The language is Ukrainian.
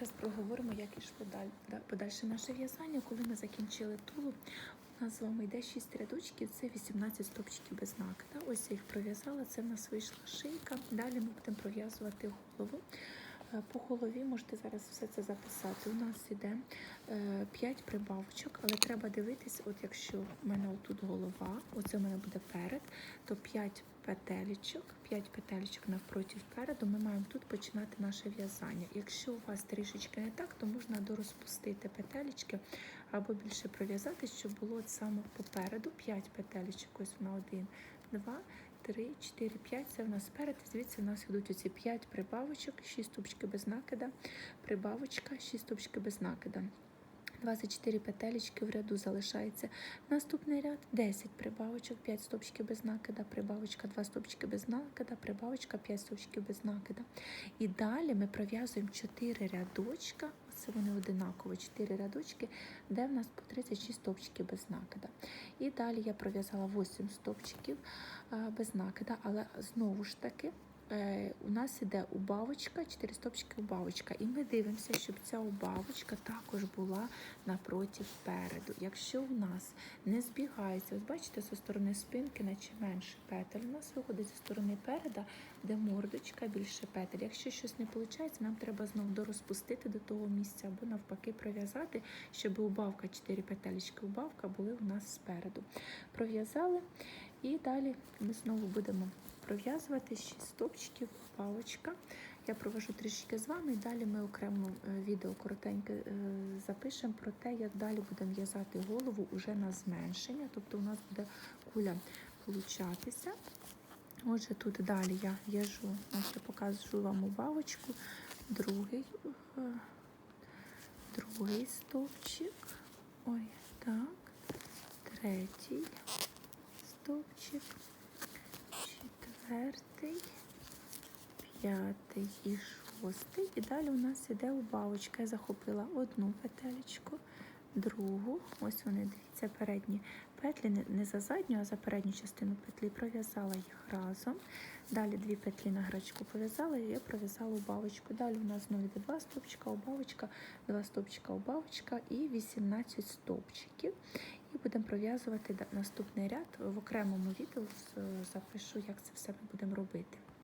зараз проговоримо, як подаль- подальше наше в'язання. Коли ми закінчили тулуб, у нас з вами йде 6 рядочків, це 18 стопчиків без накида. Ось я їх пров'язала, це в нас вийшла шийка. Далі ми будемо пров'язувати голову. Е, По голові можете зараз все це записати. У нас іде 5 прибавочок, але треба дивитись, от якщо в мене отут голова, оце в мене буде перед, то 5 петелечок, 5 петелечок навпроти впереду, ми маємо тут починати наше в'язання. Якщо у вас трішечки не так, то можна дорозпустити петелечки або більше пров'язати, щоб було от саме попереду 5 петелечок, ось на 1, 2, 3, 4, 5, це в нас сперед, звідси в нас йдуть оці 5 прибавочок, 6 ступчики без накида, прибавочка, 6 ступчики без накида. 24 петелечки в ряду залишається. Наступний ряд 10 прибавочок, 5 стопчиків без накида, прибавочка, 2 стопчики без накида, прибавочка, 5 стопчиків без накида. І далі ми пров'язуємо 4 рядочка, це вони одинаково, 4 рядочки, де в нас по 36 стопчиків без накида. І далі я пров'язала 8 стопчиків без накида, але знову ж таки у нас іде убавочка, 4 стопчики убавочка. І ми дивимося, щоб ця убавочка також була напроти переду. Якщо у нас не збігається, ось бачите, зі сторони спинки, наче менше петель, у нас виходить зі сторони переда, де мордочка, більше петель. Якщо щось не виходить, нам треба знову дорозпустити до того місця або навпаки пров'язати, щоб убавка, 4 петелечки убавка були у нас спереду. Пров'язали і далі ми знову будемо пров'язувати 6 стопчиків, палочка. Я провожу трішки з вами, і далі ми окремо е, відео коротеньке е, запишемо про те, як далі будемо в'язати голову уже на зменшення. Тобто у нас буде куля получатися. Отже, тут далі я в'яжу, я покажу вам убавочку, другий, е, другий стовпчик. Ой, так, третій стовпчик, четвертий, п'ятий і шостий. І далі у нас іде убавочка. Я захопила одну петелечку, другу. Ось вони, дивіться, передні петлі, не- за задню, а за передню частину петлі. Пров'язала їх разом. Далі дві петлі на грачку пов'язала і я пров'язала убавочку. Далі у нас знову йде два стовпчика, убавочка, два стовпчика, убавочка і 18 стовпчиків. І будемо пров'язувати наступний ряд в окремому відео. Запишу, як це все ми будемо робити.